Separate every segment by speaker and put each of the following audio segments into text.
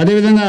Speaker 1: అదేవిధంగా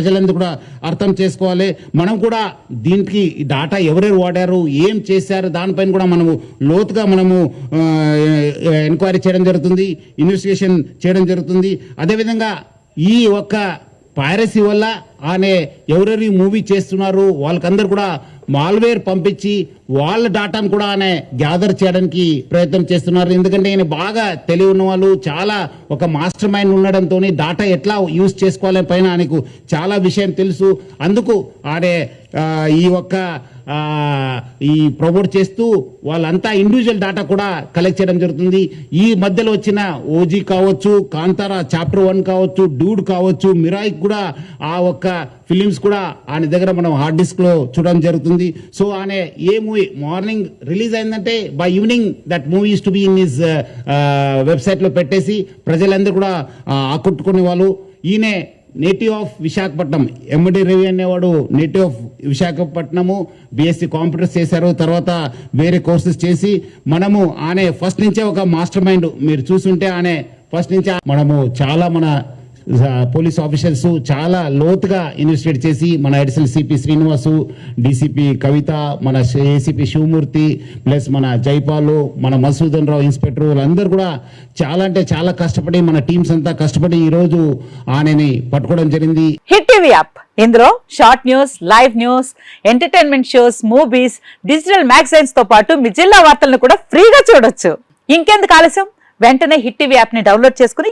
Speaker 1: ప్రజలందరూ కూడా అర్థం చేసుకోవాలి. మనం కూడా దీనికి డాటా ఎవరెవరు వాడారు ఏం చేశారు దానిపైన కూడా మనము లోతుగా మనము ఎంక్వైరీ చేయడం జరుగుతుంది ఇన్వెస్టిగేషన్ చేయడం జరుగుతుంది. అదేవిధంగా ఈ ఒక్క పైరసీ వల్ల ఆమె ఎవరెవరి మూవీ చేస్తున్నారు వాళ్ళకందరూ కూడా మాల్వేర్ పంపించి వాళ్ళ డాటాను కూడా ఆయన గ్యాదర్ చేయడానికి ప్రయత్నం చేస్తున్నారు. ఎందుకంటే ఆయన బాగా తెలివి ఉన్న వాళ్ళు చాలా ఒక మాస్టర్ మైండ్ ఉండడంతో డాటా ఎట్లా యూజ్ చేసుకోవాలని పైన ఆయనకు చాలా విషయం తెలుసు. అందుకు ఆడే ఈ ఒక్క ఈ ప్రమోట్ చేస్తూ వాళ్ళంతా ఇండివిజువల్ డాటా కూడా కలెక్ట్ చేయడం జరుగుతుంది. ఈ మధ్యలో వచ్చిన ఓజీ కావచ్చు కాంతారా చాప్టర్ వన్ కావచ్చు డూడ్ కావచ్చు మిరాయిక్ కూడా ఆ ఒక్క ఫిలిమ్స్ కూడా ఆయన దగ్గర మనం హార్డ్ డిస్క్లో చూడడం జరుగుతుంది. సో ఆయన ఏ మూవీ మార్నింగ్ రిలీజ్ అయిందంటే by evening that movie to be in his వెబ్సైట్లో పెట్టేసి ప్రజలందరూ కూడా ఆకట్టుకునే వాళ్ళు. ఈయనే native of Visakhapatnam MD Ravi అనేవాడు native of Visakhapatnam BSc computers చేశారు. తర్వాత వేరే కోర్సెస్ చేసి మనము ఆనే ఫస్ట్ నుంచే ఒక మాస్టర్ మైండ్ మీరు చూసుంటే ఆనే ఫస్ట్ నుంచే మనము చాలా మన పోలీస్ ఆఫీసర్స్ చాలా లోతుగా ఇన్వెస్టిగేట్ చేసి మన additional CP Srinivasu DCP Kavitha మన ఏసీపీ శివమూర్తి ప్లస్ మన జైపాలు మన మసూదన్ రావు ఇన్స్పెక్టర్ వాళ్ళందరూ కూడా చాలా అంటే చాలా కష్టపడి మన టీమ్స్ అంతా కష్టపడి ఈ రోజు ఆనని పట్టుకోవడం జరిగింది.
Speaker 2: Hit TV app. ఇందులో short news live news entertainment shows movies digital మ్యాగజైన్స్తో పాటు మీ జిల్లా వార్తలను కూడా ఫ్రీగా చూడొచ్చు. ఇంకెందుకు ఆలస్యం? వెంటనే హిట్ టీవీ యాప్ని డౌన్లోడ్ చేసుకుని